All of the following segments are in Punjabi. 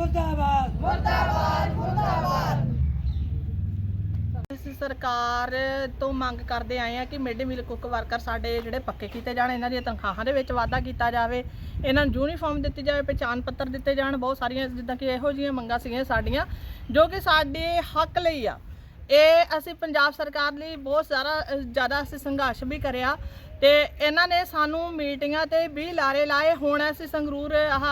ਮੁਰਦਾਬਾਦ। ਅਸੀਂ ਸਰਕਾਰ ਤੋਂ ਮੰਗ ਕਰਦੇ ਆਏ ਆ ਕਿ mid day meal cook worker ਸਾਡੇ ਜਿਹੜੇ ਪੱਕੇ ਕੀਤੇ ਜਾਣ ਇਹਨਾਂ ਦੀਆਂ ਤਨਖਾਹਾਂ ਦੇ ਵਿੱਚ ਵਾਧਾ ਕੀਤਾ ਜਾਵੇ। ਇਹਨਾਂ ਨੂੰ ਯੂਨੀਫਾਰਮ ਦਿੱਤੀ ਜਾਵੇ ਪਹਿਚਾਣ ਪੱਤਰ ਦਿੱਤੇ ਜਾਣ। ਬਹੁਤ ਸਾਰੀਆਂ ਜਿੱਦਾਂ ਕਿ ਇਹੋ ਜਿਹੀਆਂ ਮੰਗਾਂ ਸੀਗੀਆਂ ਸਾਡੀਆਂ ਜੋ ਕਿ ਸਾਡੇ ਹੱਕ ਲਈ ਆ। ਇਹ ਅਸੀਂ ਪੰਜਾਬ ਸਰਕਾਰ ਲਈ ਬਹੁਤ ਸਾਰਾ ਜ਼ਿਆਦਾ ਅਸੀਂ ਸੰਘਰਸ਼ ਵੀ ਕਰਿਆ ਤੇ ਇਹਨਾਂ ਨੇ ਸਾਨੂੰ ਮੀਟਿੰਗਾਂ ਤੇ ਵੀ ਲਾਰੇ ਲਾਏ। ਹੁਣ ਅਸੀਂ ਸੰਗਰੂਰ, ਆਹ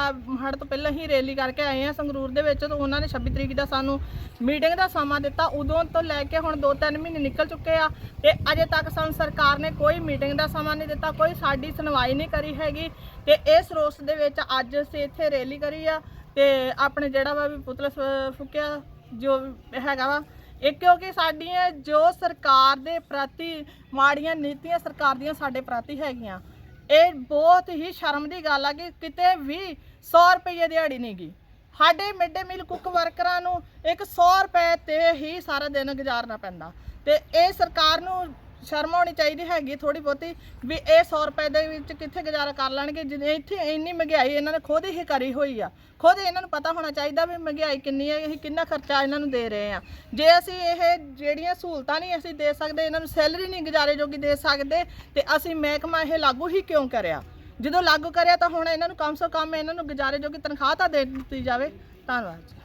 ਹੜ ਤੋਂ ਪਹਿਲਾਂ ਹੀ ਰੈਲੀ ਕਰਕੇ ਆਏ ਆ ਸੰਗਰੂਰ ਦੇ ਵਿੱਚ ਤੇ ਉਹਨਾਂ ਨੇ 26 ਤਰੀਕ ਦਾ ਸਾਨੂੰ ਮੀਟਿੰਗ ਦਾ ਸਮਾਂ ਦਿੱਤਾ। ਉਦੋਂ ਤੋਂ ਲੈ ਕੇ ਹੁਣ 2-3 ਮਹੀਨੇ ਨਿਕਲ ਚੁੱਕੇ ਆ ਤੇ ਅਜੇ ਤੱਕ ਸਾਨੂੰ ਸਰਕਾਰ ਨੇ ਕੋਈ ਮੀਟਿੰਗ ਦਾ ਸਮਾਂ ਨਹੀਂ ਦਿੱਤਾ, ਕੋਈ ਸਾਡੀ ਸੁਣਵਾਈ ਨਹੀਂ ਕਰੀ ਹੈਗੀ ਤੇ ਇਸ ਰੋਸ ਦੇ ਵਿੱਚ ਅੱਜ ਅਸੀਂ ਇੱਥੇ ਰੈਲੀ ਕਰੀ ਆ ਤੇ ਆਪਣੇ ਜਿਹੜਾ ਵਾ ਵੀ ਪੁਤਲਾ ਫ- ਫੂਕਿਆ ਜੋ ਹੈਗਾ ਵਾ ਇਹ ਕਿਉਂਕਿ ਸਾਡੀਆਂ ਜੋ ਸਰਕਾਰ ਦੇ ਪ੍ਰਤੀ, ਮਾੜੀਆਂ ਨੀਤੀਆਂ ਸਰਕਾਰ ਦੀਆਂ ਸਾਡੇ ਪ੍ਰਤੀ ਹੈਗੀਆਂ। ਇਹ ਬਹੁਤ ਹੀ ਸ਼ਰਮ ਦੀ ਗੱਲ ਆ ਕਿ ਕਿਤੇ ਵੀ 100 ਰੁਪਏ ਦਿਹਾੜੀ ਨਹੀਂ ਗਈ। ਸਾਡੇ ਮਿਡ ਡੇ ਮੀਲ ਕੁੱਕ ਵਰਕਰਾਂ ਨੂੰ ਇੱਕ 100 ਰੁਪਏ ਤੇ ਹੀ ਸਾਰਾ ਦਿਨ ਗੁਜ਼ਾਰਨਾ ਪੈਂਦਾ। ਤੇ ਇਹ ਸਰਕਾਰ ਨੂੰ ਸ਼ਰਮ ਹੋਣੀ ਚਾਹੀਦੀ ਹੈਗੀ ਥੋੜੀ ਬਹੁਤੀ ਵੀ ਇਹ 100 ਰੁਪਏ ਦੇ ਵਿੱਚ ਕਿੱਥੇ ਗੁਜ਼ਾਰਾ ਕਰ ਲੈਣਗੇ? ਜਿਵੇਂ ਇੱਥੇ ਇੰਨੀ ਮਹਿੰਗਾਈ ਇਹਨਾਂ ਨੇ ਖੁਦ ਹੀ ਕਰੀ ਹੋਈ ਆ। ਖੁਦ ਇਹਨਾਂ ਨੂੰ ਪਤਾ ਹੋਣਾ ਚਾਹੀਦਾ ਵੀ ਮਹਿੰਗਾਈ ਕਿੰਨੀ ਹੈ, ਅਸੀਂ ਕਿੰਨਾ ਖਰਚਾ ਇਹਨਾਂ ਨੂੰ ਦੇ ਰਹੇ ਆ ਜੇ ਅਸੀਂ ਇਹ ਜਿਹੜੀਆਂ ਸਹੂਲਤਾਂ ਨਹੀਂ ਅਸੀਂ ਦੇ ਸਕਦੇ, ਇਹਨਾਂ ਨੂੰ ਸੈਲਰੀ ਨਹੀਂ ਗੁਜ਼ਾਰੇ ਜੋਗੀ ਦੇ ਸਕਦੇ, ਤੇ ਅਸੀਂ ਮਹਿਕਮਾ ਇਹ ਲਾਗੂ ਹੀ ਕਿਉਂ ਕਰਿਆ? ਜਦੋਂ ਲਾਗੂ ਕਰਿਆ ਤਾਂ ਹੁਣ ਇਹਨਾਂ ਨੂੰ ਕਮ ਸੇ ਕਮ ਇਹਨਾਂ ਨੂੰ ਗੁਜ਼ਾਰੇ ਜੋਗੀ ਤਨਖਾਹ ਤਾਂ ਦੇ ਦਿੱਤੀ ਜਾਵੇ। ਧੰਨਵਾਦ ਜੀ।